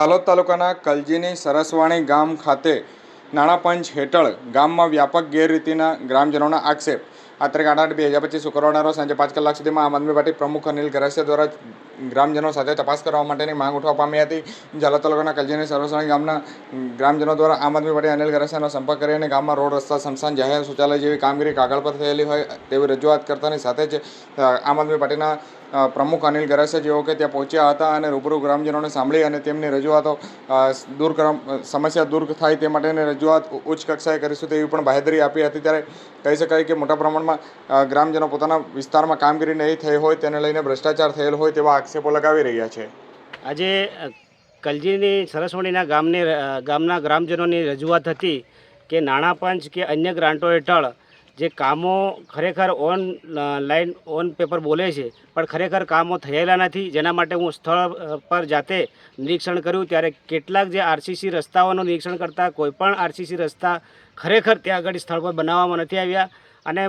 હાલોદ તાલુકાના કલજીની સરસવાણી ગામ ખાતે નાણાં પંચ હેઠળ ગામમાં વ્યાપક ગેરરીતિના ગ્રામજનોના આક્ષેપ. આ તારીખ આઠ આઠ બે હજાર પચીસ શુક્રવારના સાંજે પાંચ કલાક સુધીમાં આમ આદમી પાર્ટી પ્રમુખ અનિલ ગરાસિયા દ્વારા ગ્રામજનો સાથે તપાસ કરવા માટેની માંગ ઉઠવા પામી હતી. ઝાલોદ તાલુકાના કલજીની સરસવાણી ગામના ગ્રામજનો દ્વારા આમ આદમી પાર્ટી અનિલ ગરાસિયાનો સંપર્ક કરી અને ગામમાં રોડ રસ્તા સંસ્થાન જાહેર શૌચાલય જેવી કામગીરી કાગળ પર થયેલી હોય તેવી રજૂઆત કરતાની સાથે જ આમ આદમી પાર્ટીના પ્રમુખ અનિલ ગરાસિયા જેઓ કે ત્યાં પહોંચ્યા હતા અને રૂબરૂ ગ્રામજનોને સાંભળી અને તેમની રજૂઆતો દૂર કરવા સમસ્યા દૂર થાય તે માટેની રજૂઆત ઉચ્ચ કક્ષાએ કરીશું તેવી પણ બાહેધરી આપી હતી. ત્યારે કહી શકાય કે મોટા પ્રમાણમાં ગ્રામજનો પોતાના વિસ્તારમાં કામગીરી નહીં થઈ હોય તેને લઈને ભ્રષ્ટાચાર થયેલ હોય તેવા આક્ષેપો લગાવી રહ્યા છે. આજે કલજીની સરસવણીના ગામની ગામના ગ્રામજનોની રજૂઆત હતી કે નાણાં પંચ કે અન્ય ગ્રાન્ટો હેઠળ જે કામો ખરેખર ઓન લાઈન, ઓન પેપર બોલે છે, પણ ખરેખર કામો થયેલા નથી. જેના માટે હું સ્થળ પર જાતે નિરીક્ષણ કર્યું. ત્યારે કેટલાક જે આરસીસી રસ્તાઓનું નિરીક્ષણ કરતાં કોઈપણ આરસીસી રસ્તા ખરેખર ત્યાં આગળ સ્થળ પર બનાવવામાં નથી આવ્યા. અને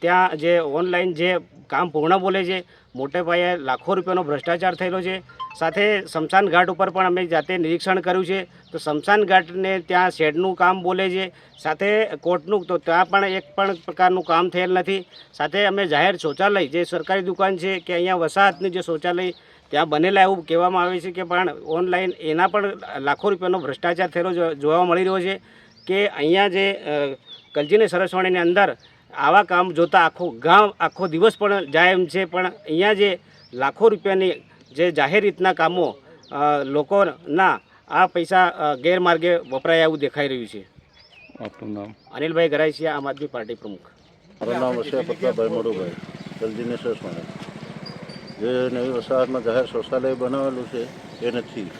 ત્યાં જે ઓનલાઈન જે કામ પૂર્ણ બોલે છે, મોટે પાયે લાખો રૂપિયાનો ભ્રષ્ટાચાર થયેલો છે. સાથે શમશાન ઘાટ ઉપર પણ અમે જાતે નિરીક્ષણ કર્યું છે. તો શમશાન ઘાટને ત્યાં શેડનું કામ બોલે છે. સાથે કોર્ટનું, તો ત્યાં પણ એક પણ પ્રકારનું કામ થયેલ નથી. સાથે અમે જાહેર શૌચાલય, જે સરકારી દુકાન છે, કે અહીંયા વસાહતનું જે શૌચાલય ત્યાં બનેલા એવું કહેવામાં આવે છે કે પણ ઓનલાઈન એના પણ લાખો રૂપિયાનો ભ્રષ્ટાચાર થયેલો જોવા મળી રહ્યો છે. કે અહીંયા જે કલજીને સરસવાણીની અંદર આવા કામ જોતા આખો ગામ આખો દિવસ પણ જાય એમ છે. પણ અહીંયા જે લાખો રૂપિયાની જે જાહેર રીતના કામો લોકોના આ પૈસા ગેરમાર્ગે વપરાય એવું દેખાઈ રહ્યું છે. આપનું નામ? અનિલભાઈ ગરાઈસિયા આમ આદમી પાર્ટી પ્રમુખ. મારું નામ હશે પત્રાભાઈ મોડુભાઈ જલ્દીને સરસવાણે જે નવી વસાહતમાં જાહેર શૌચાલય બનાવેલું છે એ નથી.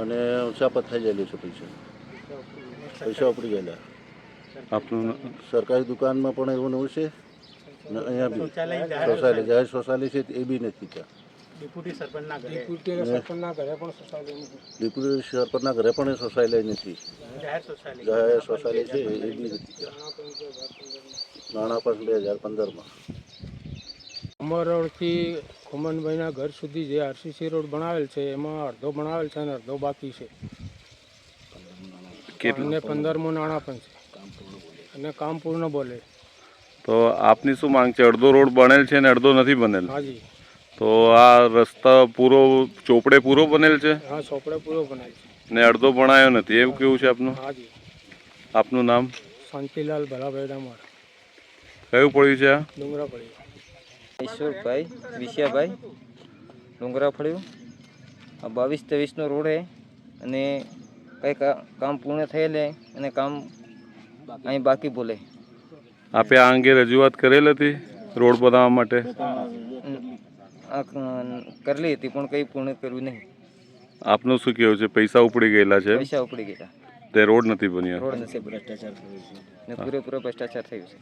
અને ઉચાપત થઈ ગયેલું છે પૈસા. પૈસા ઉપડી ગયેલા. આપનું સરકારી દુકાનમાં પણ એવું નવું છે? ને અહીંયા બી. શૌચાલય જાહેર શૌચાલય છે. એ બી નથી ત્યાં. ડેપ્યુટી સરપંચના ઘરે. પણ એ શૌચાલય નથી. જાહેર શૌચાલય. છે એ બી નથી ત્યાં. નાણાં પણ બે હજાર પંદરમાં. અમરોડથી ખુમનભાઈના ઘર સુધી જે આરસીસી રોડ બનાવેલ છે એમાં અડધો બનાવેલ છે અને અડધો બાકી છે. અને પંદરમું નાણાં પણ છે. અને કામ પૂર્ણ બોલે. તો આપની શું માંગ છે? અડધો રોડ બનેલ છે ને અડધો નથી બનેલ? હાજી તો આ રસ્તા પૂરો ચોપડે પૂરો બનેલ છે? હા ચોપડે પૂરો બનેલ છે. ને અડધો ભણાયો નથી. એવું કેવું છે આપનું? હાજી આપનું નામ? શાંતિલાલ ભલાભાઈ ડામર કયું પડ્યું છે આ? ડુંગરા પડ્યું. ઈશ્વરભાઈ વિશિયાભાઈ. ડુંગરા પડ્યું. આ બાવીસ ત્રેવીસનો રોડ છે અને કંઈ કામ પૂર્ણ થયેલ અને કામ અહીં બાકી બોલે. આપે આ અંગે રજૂઆત કરેલ હતી રોડ બનાવવા માટે? કરેલી હતી પણ કંઈ પૂર્ણ કર્યું નહીં. આપનું શું કહેવું છે? પૈસા ઉપડી ગયેલા છે પૈસા ઉપડી ગયેલા. તે રોડ નથી બન્યો? રોડ નથી ભ્રષ્ટાચાર થયો છે. પૂરેપૂરો ભ્રષ્ટાચાર થયો છે.